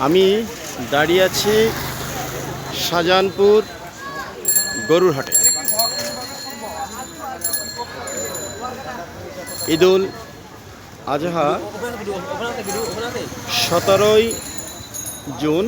আমি দাঁড়িয়ে আছি শাহজাহানপুর গরুর হাটে ঈদুল আজহা সতেরোই জুন।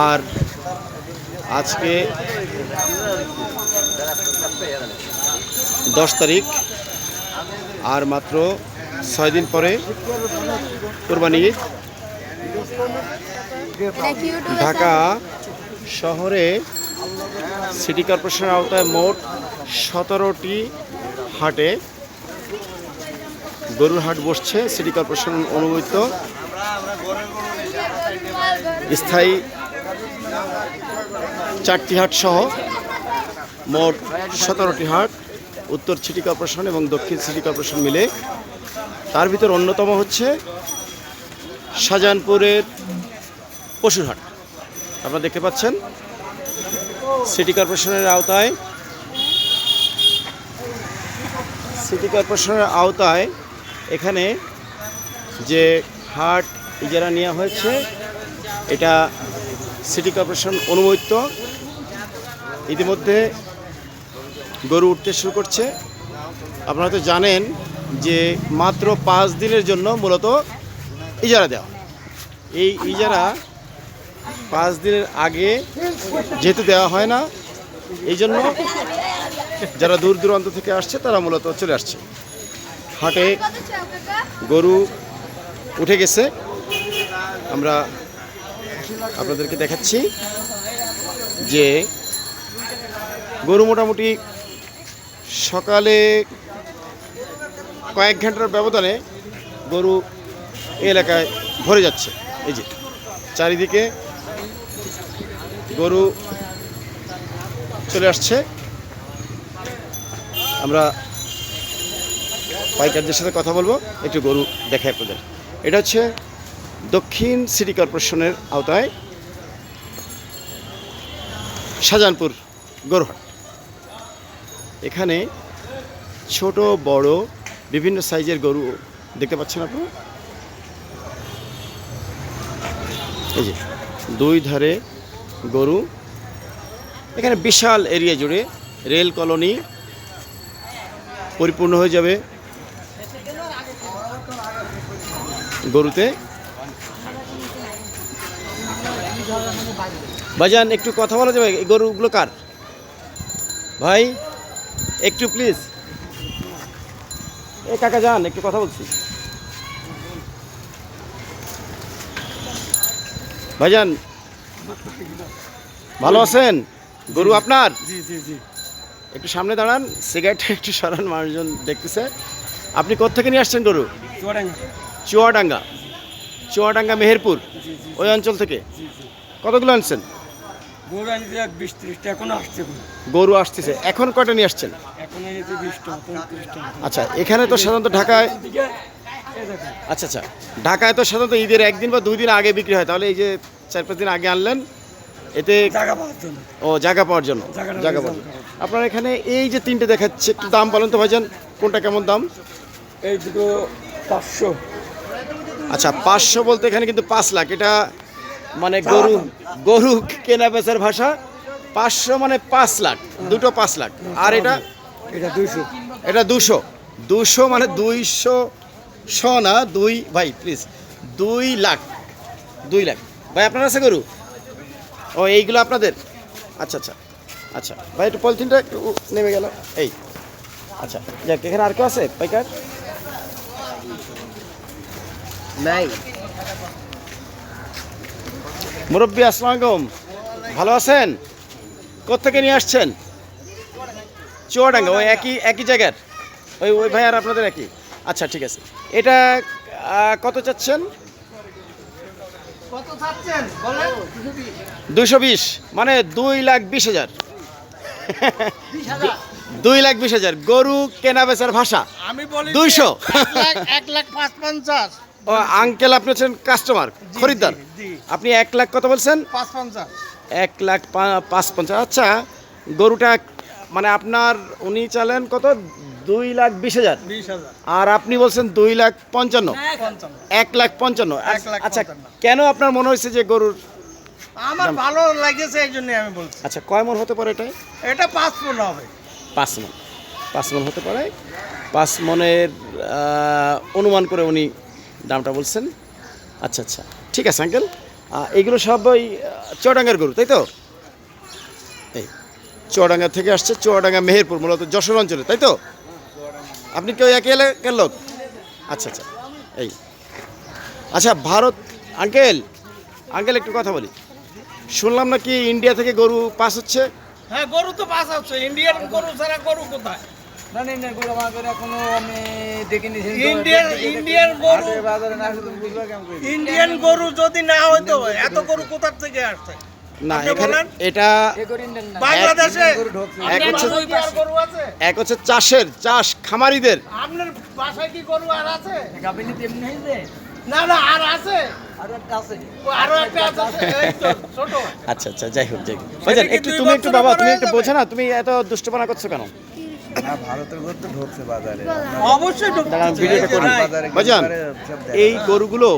আর আজকে দশ তারিখ, আর মাত্র ছয় দিন পরে কোরবানি ঈদ। ঢাকা শহরে সিটি কর্পোরেশনের আওতায় মোট সতেরোটি হাটে গরুর হাট বসছে। সিটি কর্পোরেশন অনুমোদিত। স্থায়ী চারটি হাট সহ মোট সতেরোটি হাট, উত্তর সিটি কর্পোরেশন এবং দক্ষিণ সিটি কর্পোরেশন মিলে। তার ভিতর অন্যতম হচ্ছে শাহজাহানপুরের পশুর হাট। আপনারা দেখতে পাচ্ছেন, সিটি কর্পোরেশনের আওতায় সিটি কর্পোরেশনের আওতায় এখানে যে হাট ইজারা নেওয়া হয়েছে, এটা সিটি কর্পোরেশন অনুমোদিত। ইতিমধ্যে গরু উঠতে শুরু করছে। আপনারা তো জানেন যে মাত্র পাঁচ দিনের জন্য মূলত ইজারা দেওয়া এই ইজারা পাঁচ দিনের আগে যেহেতু দেওয়া হয় না, এই জন্য যারা দূর দূরান্ত থেকে আসছে, তারা মূলত চলে আসছে। হাটে গরু উঠে গেছে। আমরা আপনাদেরকে দেখাচ্ছি যে গরু মোটামুটি সকালে কয়েক ঘণ্টার ব্যবধানে গরু এলাকায় ভরে যাচ্ছে। এই যে চারিদিকে গরু চলে আসছে। আমরা পাইকারদের সাথে কথা বলব, একটু গরু দেখাই আপনাদের। এটা হচ্ছে দক্ষিণ সিটি কর্পোরেশনের আওতায় শাহজাহানপুর গরুহাট। এখানে ছোট, বড়, বিভিন্ন সাইজের গরু দেখতে পাচ্ছেন আপনারা এই যে, দুই ধারে গরু। এখানে বিশাল এরিয়া জুড়ে রেল কলোনি পরিপূর্ণ হয়ে যাবে গরুতে। ভাইজান, একটু কথা বলা যাবে? গরুগুলো কার? ভাই? একটু প্লিজ। এ কাকা যান একটু কথা বলছি। ভাইজান ভালো আছেন? গরু আপনার? জি জি জি। একটু সামনে দাঁড়ান সিগারেটটা একটু সরান মানুষজন দেখতেছে। আপনি কোথেকে নিয়ে আসছেন গরু? চুয়াডাঙ্গা। চুয়াডাঙ্গা। মেহেরপুর? ওই অঞ্চল থেকে? কতগুলো আনছেন? গরু আনিতে এক বিশ ত্রিশটা এখনও আসছে গরু। গরু আসতেছে। এখন কয়টা নিয়ে আসছেন? এখন এনেছে বিশটা পঁয়ত্রিশটা। আচ্ছা এখানে তো সাধারণত ঢাকায় আচ্ছা আচ্ছা। ঢাকায় তো সাধারণত ঈদের একদিন বা দুই দিন আগে বিক্রি হয়। তাহলে এই যে চার পাঁচ দিন আগে আনলেন এতে ও জায়গা পাওয়ার জন্য। জায়গা পাওয়ার জন্য। আপনার এখানে এই যে তিনটে দেখাচ্ছে একটু দাম বলেন তো ভাইজান কোনটা কেমন দাম? এই দুটো পাঁচশো। আচ্ছা পাঁচশো বলতে এখানে কিন্তু পাঁচ লাখ। এটা মানে গরু গরু কেনা বেচার ভাষা পাঁচশো মানে পাঁচ লাখ দুটো পাঁচ লাখ। আর এটা? এটা দুইশো। এটা দুশো। দুশো মানে দুইশো শ না দুই ভাই প্লিজ দুই লাখ দুই লাখ। ভাই আপনার আছে গরু? ও এইগুলো আপনাদের? আচ্ছা আচ্ছা আচ্ছা। ভাই একটু পলিথিনটা একটু নেমে গেল। এই আচ্ছা যাক এখানে আর কেউ আছে? পাইকার? নাই। মুরব্বী আসসালাম আলাইকুম। ভালো আছেন? কোথেকে নিয়ে আসছেন? চুয়াডাঙ্গা ওই একই একই জায়গার? ওই ওই ভাই আর আপনাদের একই? আচ্ছা ঠিক আছে। এটা কত চাচ্ছেন? দুইশো বিশ। মানে দুই লাখ বিশ হাজার। দুই লাখ বিশ হাজার। গরু কেনা বেচার ভাষা। আমি বলি দুইশো। এক লাখ পাঁচ পঞ্চাশ ও আঙ্কেল আপনি হচ্ছেন কাস্টমার খরিদ্দার। আপনি এক লাখ কত বলছেন? এক লাখ পাঁচ পঞ্চাশ আচ্ছা গরুটা মানে আপনার উনি চালেন কত? দুই লাখ বিশ হাজার। আর আপনি বলছেন দুই লাখ পঞ্চান্ন। এক লাখ পঞ্চান্ন। লাখ আচ্ছা কেন আপনার মনে হয়েছে যে গরুর আমার ভালো লাগেছে এই জন্য আমি বলছি। আচ্ছা কয় মন হতে পারে এটা? এটা পাঁচ ফুল হবে। পাঁচ মন। পাঁচ মন হতে পারে। পাঁচ মনের অনুমান করে উনি দামটা বলছেন? আচ্ছা আচ্ছা। ঠিক আছে আঙ্কেল এইগুলো সব ওই চুয়াডাঙ্গার গরু, তাই তো? এই চুয়াডাঙ্গা থেকে আসছে চুয়াডাঙ্গা মেহেরপুর, মূলত যশোর অঞ্চলে, তাই তো? আপনি কেউ একই এলাকার লোক? আচ্ছা আচ্ছা। এই। আচ্ছা ভারত আঙ্কেল আঙ্কেল একটু কথা বলি। শুনলাম নাকি ইন্ডিয়া থেকে গরু পাস হচ্ছে? হ্যাঁ গরু তো পাঁচ আছে ইন্ডিয়ান গরু ছাড়া গরু কোথায়? না না না গরু আমাদের এখনও আমি দেখিনি ইন্ডিয়ান ইন্ডিয়ান গরু বাজারে না আসলে বুঝবা কেমন করে। ইন্ডিয়ান গরু যদি না হইতো এত গরু কোথার থেকে আসছে? না আপনি এখানে বলেন। এটা এ করে ইন্ডিয়ান না। বাংলাদেশে এক হচ্ছে- বাসায় কি আর গরু আছে? এক হচ্ছে চাষের চাষ খামারিদের। আপনার বাসায় কি গরু আর আছে? গাবিনি তেমনি হইছে না না আর আচ্ছা আচ্ছা যাই হোক যাই হোক। একটু তুমি একটু বাবা তুমি একটু? বোঝো না তুমি এত দুষ্টপনা করছ কেন? ভারতের গরু তো ঢুকছে বাজারে। অবশ্যই ঢুকছে। এই গরুগুলো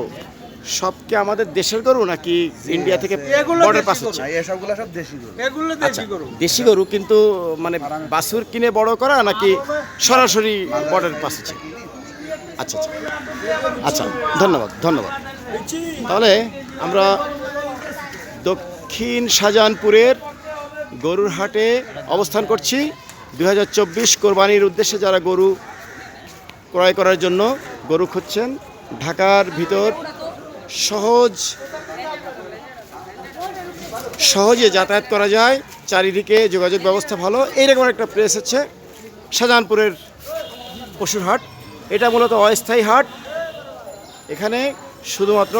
সব কি আমাদের দেশের গরু নাকি ইন্ডিয়া থেকে এগুলো বর্ডার দেশি পাস গরু। হচ্ছে এসবগুলো সব দেশি গরু। এগুলো আচ্ছা দেশি গরু। দেশি গরু কিন্তু মানে বাছুর কিনে বড় করা নাকি সরাসরি বর্ডার পাস হচ্ছে আচ্ছা আচ্ছা। আচ্ছা ধন্যবাদ ধন্যবাদ। তাহলে আমরা দক্ষিণ শাহজাহানপুরের গরুর হাটে অবস্থান করছি। দুই হাজার চব্বিশ কোরবানির উদ্দেশ্যে যারা গরু ক্রয় করার জন্য গরু খুঁজছেন, ঢাকার ভিতর সহজ সহজে যাতায়াত করা যায়, চারিদিকে যোগাযোগ ব্যবস্থা ভালো। এইরকম একটা প্লেস হচ্ছে শাহজাহানপুরের পশুর হাট এটা মূলত অস্থায়ী হাট। এখানে শুধুমাত্র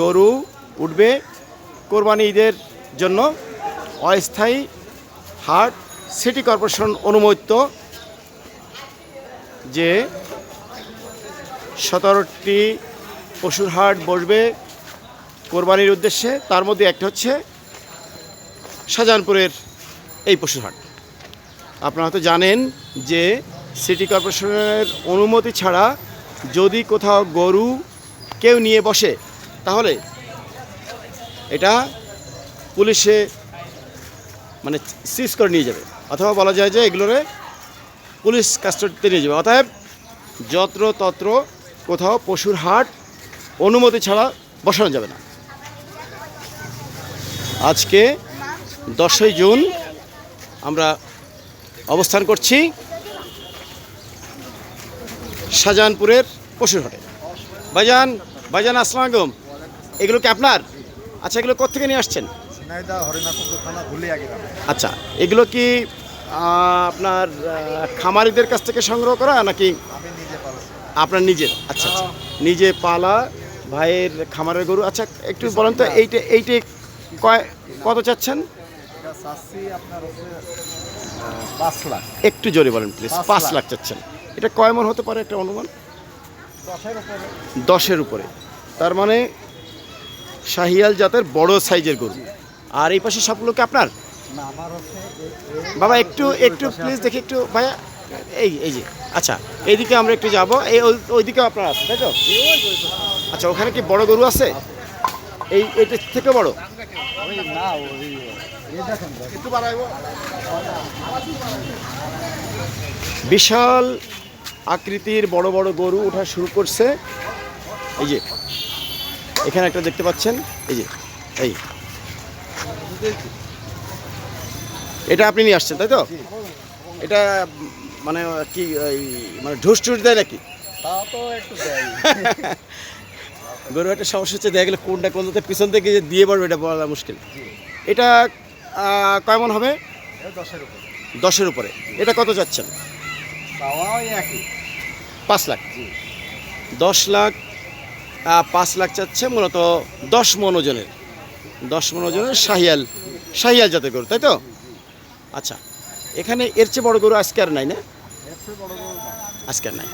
গরু উঠবে কোরবানি ঈদের জন্য। অস্থায়ী হাট। সিটি কর্পোরেশন অনুমোদিত যে সতেরোটি পশুর হাট বসবে কোরবানির উদ্দেশ্যে, তার মধ্যে একটা হচ্ছে শাহজাহানপুরের এই পশুর হাট। আপনারা হয়তো জানেন যে সিটি কর্পোরেশনের অনুমতি ছাড়া যদি কোথাও গরু কেউ নিয়ে বসে, তাহলে এটা পুলিশে মানে সিজ করে নিয়ে যাবে। অথবা বলা যায় যে এগুলোরে পুলিশ কাস্টডিতে নিয়ে যাবে। অতএব যত্র তত্র কোথাও পশুর হাট অনুমতি ছাড়া বসানো যাবে না। আজকে দশই জুন আমরা অবস্থান করছি শাহজাহানপুরের পশুর হাটে। ভাইজান ভাইজান, আসসালাম আলাইকুম। এগুলো কি আপনার? আচ্ছা এগুলো কোথেকে নিয়ে আসছেন? সিনাইদা হরিনাথপুর থানা ভুলিয়া গেলাম আচ্ছা এগুলো কি আপনার খামারিদের কাছ থেকে সংগ্রহ করা নাকি আপনার নিজের? আচ্ছা আচ্ছা। নিজে পালা ভাইয়ের খামারের গরু। আচ্ছা একটু বলেন তো এইটা এইটা কয় কত চাচ্ছেন? একটু জোরে বলেন প্লিজ পাঁচ লাখ। চাচ্ছেন। এটা কয় মন হতে পারে একটা অনুমান? দশের উপরে। তার মানে শাহিয়াল জাতের বড় সাইজের গরু। আর এই পাশে সবগুলো কি আপনার? বাবা একটু একটু প্লিজ দেখি একটু ভাইয়া এই এই যে আচ্ছা এইদিকে আমরা একটু যাব এই ওই- ওইদিকে আপনার আছে তাই তো? আচ্ছা ওখানে কি বড় গরু আছে? এই এইটার থেকে বড়? বিশাল আকৃতির বড় বড় গরু ওঠা শুরু করছে। এই যে এখানে একটা দেখতে পাচ্ছেন এই যে এই। এটা আপনি নিয়ে আসছেন তাই তো? এটা মানে কি মানে ঢুস টুস দেয় নাকি? গরু একটা সমস্যা হচ্ছে দেখা গেলে কোনটা কোনটাতে পিছন থেকে যে দিয়ে পড়বে এটা বলা মুশকিল। এটা কেমন হবে? দশের উপরে। এটা কত যাচ্ছেন? পাঁচ লাখ। দশ লাখ পাঁচ লাখ চাচ্ছে মূলত দশ মন ওজনের। দশ পনেরো ওজনের শাহিয়াল শাহিয়াল জাতের গরু, তাই তো? আচ্ছা এখানে এর চেয়ে বড় গরু আজকে আর নাই না। আজকে আর নাই।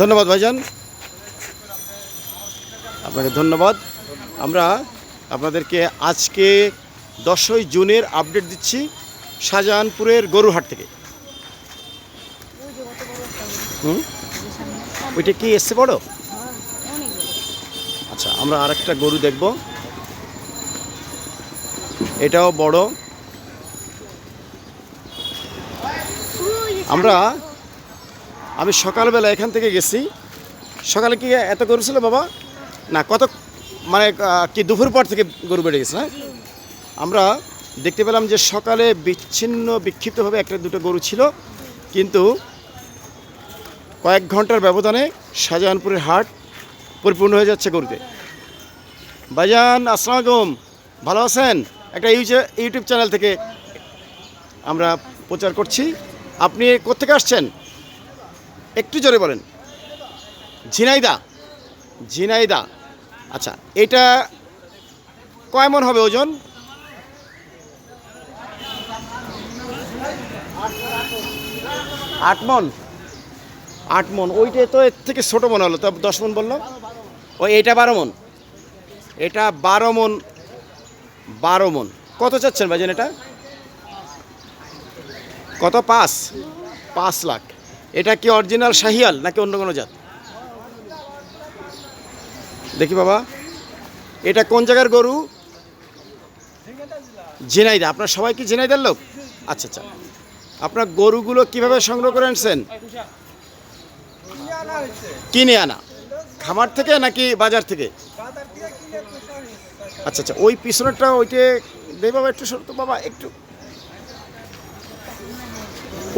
ধন্যবাদ ভাইজান। আপনাকে ধন্যবাদ। আমরা আপনাদেরকে আজকে দশই জুনের আপডেট দিচ্ছি শাহজাহানপুরের গরুহাট থেকে। হুম? ওইটা কি এসছে বড়? আমরা আরেকটা গরু দেখব। এটাও বড়। আমরা আমি সকালবেলা এখান থেকে গেছি। সকালে কি এত গরু ছিল বাবা? না কত মানে কি দুপুর পর থেকে গরু বেড়ে গেছে না? আমরা দেখতে পেলাম যে সকালে বিচ্ছিন্ন বিক্ষিপ্তভাবে একটা দুটো গরু ছিল। কিন্তু কয়েক ঘণ্টার ব্যবধানে শাহজাহানপুরের হাট পরিপূর্ণ হয়ে যাচ্ছে গরুতে। ভাইজান, আসসালামু আলাইকুম। ভালো আছেন? একটা ইউটিউব চ্যানেল থেকে আমরা প্রচার করছি। আপনি কোত্থেকে আসছেন? একটু জোরে বলেন। ঝিনাইদা। ঝিনাইদা। আচ্ছা এটা কয় মন হবে ওজন? আট মন। আট মন। ওইটা তো এর থেকে ছোটো মনে হলো, তো দশ মন বলল? ওই এইটা বারো মন। এটা বারো মন বারো মন। কত চাচ্ছেন ভাইজান এটা? কত? পাঁচ? পাঁচ লাখ। এটা কি অরিজিনাল শাহিয়াল নাকি অন্য কোনো জাত? দেখি বাবা। এটা কোন জায়গার গরু? ঝিনাইদা। আপনার সবাই কি ঝিনাইদার লোক? আচ্ছা আচ্ছা। আপনার গরুগুলো কীভাবে সংগ্রহ করে আনছেন? কিনে আনা। খামার থেকে নাকি বাজার থেকে? আচ্ছা আচ্ছা ওই পিছনেরটা ওইটে দে বাবা একটু সরতো বাবা একটু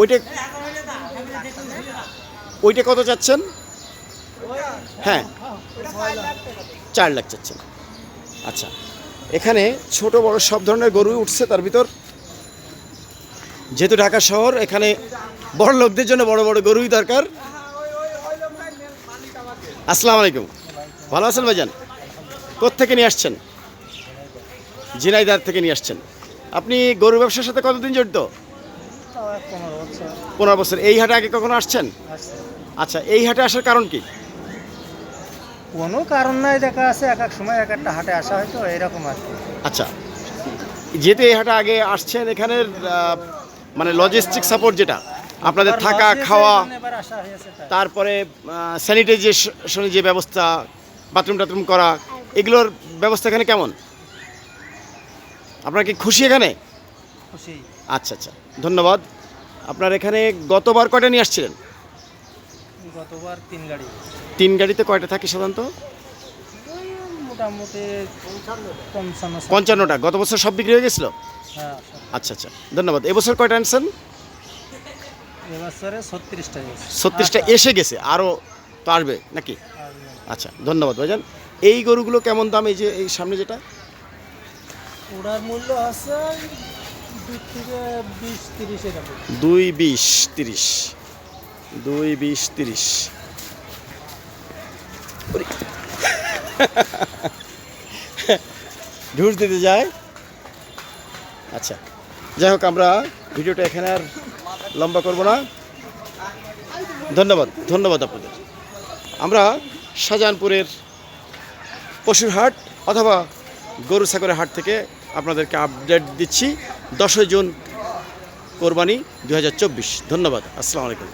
ওইটা ওইটা কত চাচ্ছেন হ্যাঁ চার লাখ চাচ্ছেন আচ্ছা এখানে ছোট বড় সব ধরনের গরু উঠছে তার ভিতর। যেহেতু ঢাকা শহর, এখানে বড় লোকদের জন্য বড় বড় গরুই দরকার। আসসালামু আলাইকুম। ভালো আছেন ভাইজান? কোত্থেকে নিয়ে আসছেন? ঝিনাইদার থেকে নিয়ে আসছেন। আপনি গরু ব্যবসার সাথে কতদিন জড়িত? পনেরো বছর। এই হাটে আগে কখনো আসছেন? আচ্ছা এই হাটে আসার কারণ কি? কোনো কারণ নাই দেখা আছে এক এক সময় এক একটা হাটে আসা হয়তো এরকম আর আচ্ছা যেহেতু এই হাটে আগে আসছেন এখানের মানে লজিস্টিক সাপোর্ট যেটা আপনাদের থাকা খাওয়া। তারপরে স্যানিটাইজেশনের যে ব্যবস্থা বাথরুম টাথরুম করা এগুলোর ব্যবস্থা এখানে কেমন? আপনারা কি খুশি এখানে? খুশি। আচ্ছা আচ্ছা। ধন্যবাদ। আপনার এখানে গতবার কয়টা নিয়ে আসছিলেন? গতবার তিন গাড়ি। তিন গাড়িতে কয়টা থাকে সাধারণত? মোটামুটি পঞ্চান্নটা। গত বছর সব বিক্রি হয়ে গেছিল? হ্যাঁ আচ্ছা আচ্ছা। ধন্যবাদ। এবছর কয়টা আনছেন? ছত্রিশটা এসে গেছে। আরও তো আসবে নাকি? আচ্ছা ধন্যবাদ ভাইজান। এই গরুগুলো কেমন দাম এই যে এই সামনে যেটা? ওটার মূল্য আছে দুই বিশ তিরিশ। দুই বিশ তিরিশ। ঢুস দিতে যায়। আচ্ছা যাই হোক আমরা ভিডিওটা এখানে আর লম্বা করব না। ধন্যবাদ ধন্যবাদ আপনাদের। আমরা শাহজাহানপুরের পশুর হাট অথবা গরু ছাগলের হাট থেকে আপনাদেরকে আপডেট দিচ্ছি দশই জুন কোরবানি দু হাজার চব্বিশ। ধন্যবাদ। আসসালামু আলাইকুম।